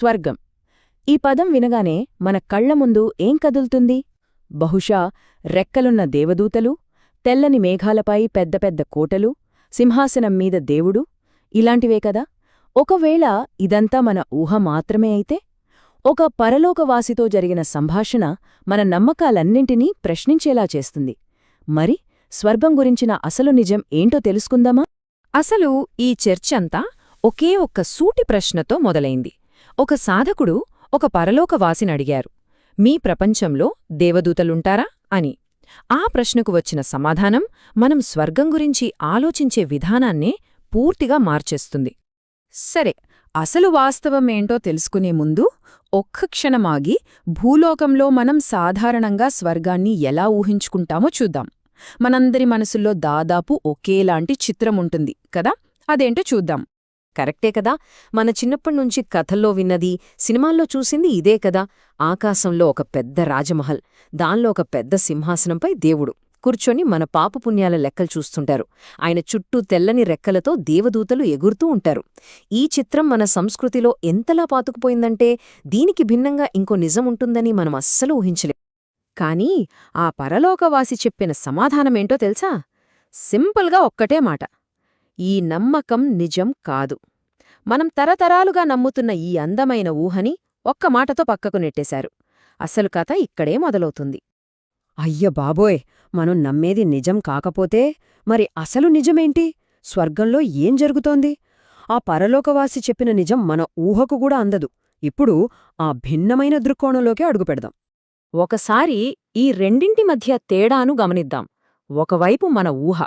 స్వర్గం. ఈ పదం వినగానే మన కళ్ళ ముందు ఏం కదులుతుంది? బహుశా రెక్కలున్న దేవదూతలు తెల్లని మేఘాలపై పెద్ద పెద్ద కోటలు సింహాసనం మీద దేవుడు ఇలాంటివే కదా? ఒకవేళ ఇదంతా మన ఊహ మాత్రమే అయితే ఒక పరలోకవాసితో జరిగిన సంభాషణ మన నమ్మకాలన్నింటినీ ప్రశ్నించేలా చేస్తుంది. మరి స్వర్గం గురించిన అసలు నిజం ఏంటో తెలుసుకుందామా? అసలు ఈ చర్చంతా ఒకే ఒక్క సూటి ప్రశ్నతో మొదలైంది. ఒక సాధకుడు ఒక పరలోకవాసినడిగారు. మీ ప్రపంచంలో దేవదూతలుంటారా? అని. ఆ ప్రశ్నకు వచ్చిన సమాధానం మనం స్వర్గం గురించి ఆలోచించే విధానాన్నే పూర్తిగా మార్చేస్తుంది. సరే అసలు వాస్తవమేంటో తెలుసుకునే ముందు ఒక్క క్షణమాగి భూలోకంలో మనం సాధారణంగా స్వర్గాన్ని ఎలా ఊహించుకుంటామో చూద్దాం. మనందరి మనసుల్లో దాదాపు ఒకేలాంటి చిత్రముంటుంది కదా? అదేంటో చూద్దాం. కరెక్టే కదా? మన చిన్నప్పటినుంచి కథల్లో విన్నది సినిమాల్లో చూసింది ఇదే కదా? ఆకాశంలో ఒక పెద్ద రాజమహల్ దానిలో ఒక పెద్ద సింహాసనంపై దేవుడు. కూర్చొని మన పాపపుణ్యాల లెక్కలు చూస్తుంటారు. ఆయన చుట్టూ తెల్లని రెక్కలతో దేవదూతలు ఎగురుతూ ఉంటారు. ఈ చిత్రం మన సంస్కృతిలో ఎంతలా పాతుకుపోయిందంటే దీనికి భిన్నంగా ఇంకో నిజముంటుందని మనం అస్సలు ఊహించలేం. కానీ ఆ పరలోకవాసి చెప్పిన సమాధానమేంటో తెలుసా? సింపుల్గా ఒక్కటే మాట. ఈ నమ్మకం నిజం కాదు. మనం తరతరాలుగా నమ్ముతున్న ఈ అందమైన ఊహని ఒక్క మాటతో పక్కకు నెట్టేశారు. అసలు కథ ఇక్కడే మొదలవుతుంది. అయ్య బాబోయ్! మనం నమ్మేది నిజం కాకపోతే మరి అసలు నిజమేంటి? స్వర్గంలో ఏం జరుగుతోంది? ఆ పరలోకవాసి చెప్పిన నిజం మన ఊహకు కూడా అందదు. ఇప్పుడు ఆ భిన్నమైన దృక్కోణంలోకి అడుగుపెడదాం. ఒకసారి ఈ రెండింటి మధ్య తేడాను గమనిద్దాం. ఒకవైపు మన ఊహ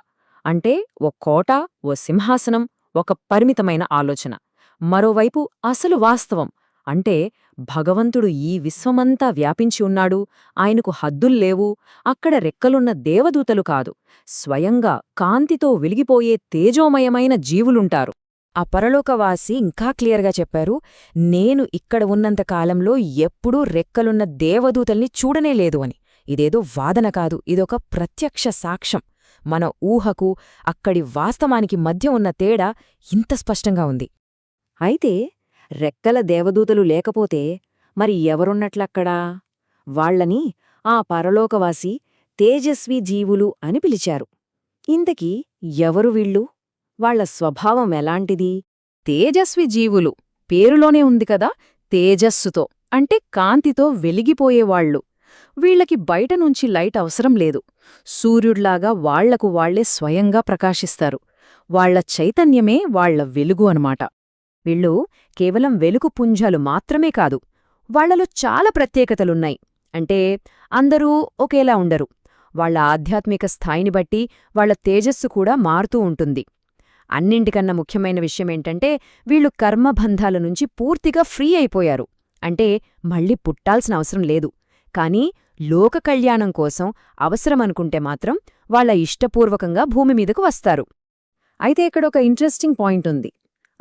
అంటే ఓ కోట ఓ సింహాసనం ఒక పరిమితమైన ఆలోచన. మరోవైపు అసలు వాస్తవం. అంటే భగవంతుడు ఈ విశ్వమంతా వ్యాపించి ఉన్నాడు ఆయనకు హద్దుల్లేవు అక్కడ రెక్కలున్న దేవదూతలు కాదు. స్వయంగా కాంతితో వెలిగిపోయే తేజోమయమైన జీవులుంటారు. ఆ పరలోకవాసి ఇంకా క్లియర్గా చెప్పారు నేను ఇక్కడ ఉన్నంత కాలంలో ఎప్పుడూ రెక్కలున్న దేవదూతల్ని చూడనే లేదు అని. ఇదేదో వాదన కాదు ఇదొక ప్రత్యక్ష సాక్ష్యం. మన ఊహకు అక్కడి వాస్తవానికి మధ్య ఉన్న తేడా ఇంత స్పష్టంగా ఉంది. అయితే రెక్కల దేవదూతలు లేకపోతే మరి ఎవరున్నట్లక్కడా? వాళ్ళని ఆ పరలోకవాసి తేజస్వి జీవులు అని పిలిచారు. ఇంతకీ ఎవరు వీళ్ళు? వాళ్ళ స్వభావం ఎలాంటిది? తేజస్వి జీవులు పేరులోనే ఉంది కదా తేజస్సుతో అంటే కాంతితో వెలిగిపోయేవాళ్ళు వీళ్ళకి బయట నుంచి లైట్ అవసరం లేదు. సూర్యుడ్లాగా వాళ్ళకు వాళ్ళే స్వయంగా ప్రకాశిస్తారు. వాళ్ళ చైతన్యమే వాళ్ళ వెలుగు అనమాట వీళ్ళు కేవలం వెలుగు పుంజాలు మాత్రమే కాదు వాళ్ళలో చాలా ప్రత్యేకతలున్నాయి. అంటే అందరూ ఒకేలా ఉండరు. వాళ్ళ ఆధ్యాత్మిక స్థాయిని బట్టి వాళ్ళ తేజస్సు కూడా మారుతూ ఉంటుంది. అన్నింటికన్నా ముఖ్యమైన విషయమేంటంటే వీళ్ళు కర్మబంధాల నుంచి పూర్తిగా ఫ్రీ అయిపోయారు. అంటే మళ్ళీ పుట్టాల్సిన అవసరం లేదు. కానీ లోక కళ్యాణం కోసం అవసరమనుకుంటే మాత్రం వాళ్ళ ఇష్టపూర్వకంగా భూమి మీదకు వస్తారు. అయితే ఇక్కడొక ఇంట్రెస్టింగ్ పాయింట్ ఉంది.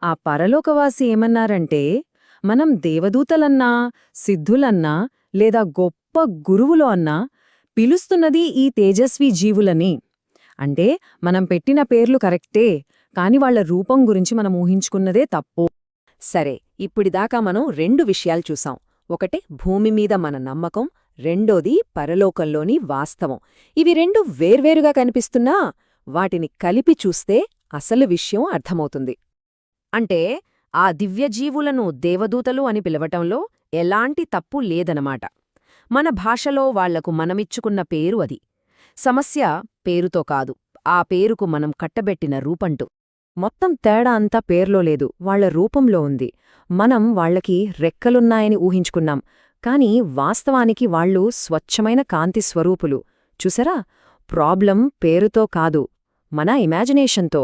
ఆ పరలోకవాసి ఏమన్నారంటే మనం దేవదూతలన్నా సిద్ధులన్నా లేదా గొప్ప గురువులు అన్నా పిలుస్తున్నది ఈ తేజస్వి జీవులని. అంటే మనం పెట్టిన పేర్లు కరెక్టే కాని వాళ్ళ రూపం గురించి మనం ఊహించుకున్నదే తప్పు. సరే ఇప్పుడిదాకా మనం రెండు విషయాలు చూసాం. ఒకటి భూమి మీద మన నమ్మకం రెండోది పరలోకంలోని వాస్తవం. ఇవి రెండు వేర్వేరుగా కనిపిస్తున్నా వాటిని కలిపి చూస్తే అసలు విషయం అర్థమవుతుంది. అంటే ఆ దివ్యజీవులను దేవదూతలు అని పిలవటంలో ఎలాంటి తప్పు లేదనమాట. మన భాషలో వాళ్ళకు మనమిచ్చుకున్న పేరు అది. సమస్య పేరుతో కాదు ఆ పేరుకు మనం కట్టబెట్టిన రూపంటూ. మొత్తం తేడా అంతా పేర్లో లేదు వాళ్ళ రూపంలో ఉంది. మనం వాళ్ళకి రెక్కలున్నాయని ఊహించుకున్నాం. కాని వాస్తవానికి వాళ్ళు స్వచ్ఛమైన కాంతి స్వరూపులు. చూసరా? ప్రాబ్లం పేరుతో కాదు మన ఇమాజినేషన్తో.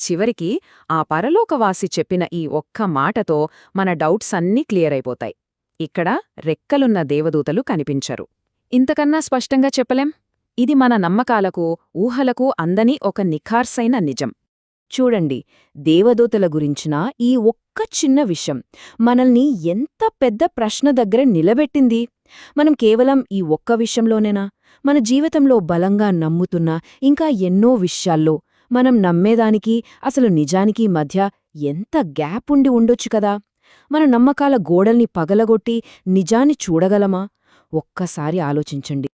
చివరికి ఆ పరలోకవాసి చెప్పిన ఈ ఒక్క మాటతో మన డౌట్స్ అన్నీ క్లియర్ అయిపోతాయి. ఇక్కడ రెక్కలున్న దేవదూతలు కనిపించరు. ఇంతకన్నా స్పష్టంగా చెప్పలేం? ఇది మన నమ్మకాలకు ఊహలకు అందని ఒక నిఖార్సైన నిజం. చూడండి దేవదూతల గురించిన ఈ ఒక్క చిన్న విషయం. మనల్ని ఎంత పెద్ద ప్రశ్న దగ్గర నిలబెట్టింది? మనం కేవలం ఈ ఒక్క విషయంలోనేనా? మన జీవితంలో బలంగా నమ్ముతున్న ఇంకా ఎన్నో విషయాల్లో మనం నమ్మేదానికి అసలు నిజానికి మధ్య ఎంత గ్యాప్ ఉండి ఉండొచ్చు కదా? మన నమ్మకాల గోడల్ని పగలగొట్టి నిజాన్ని చూడగలమా? ఒక్కసారి ఆలోచించండి.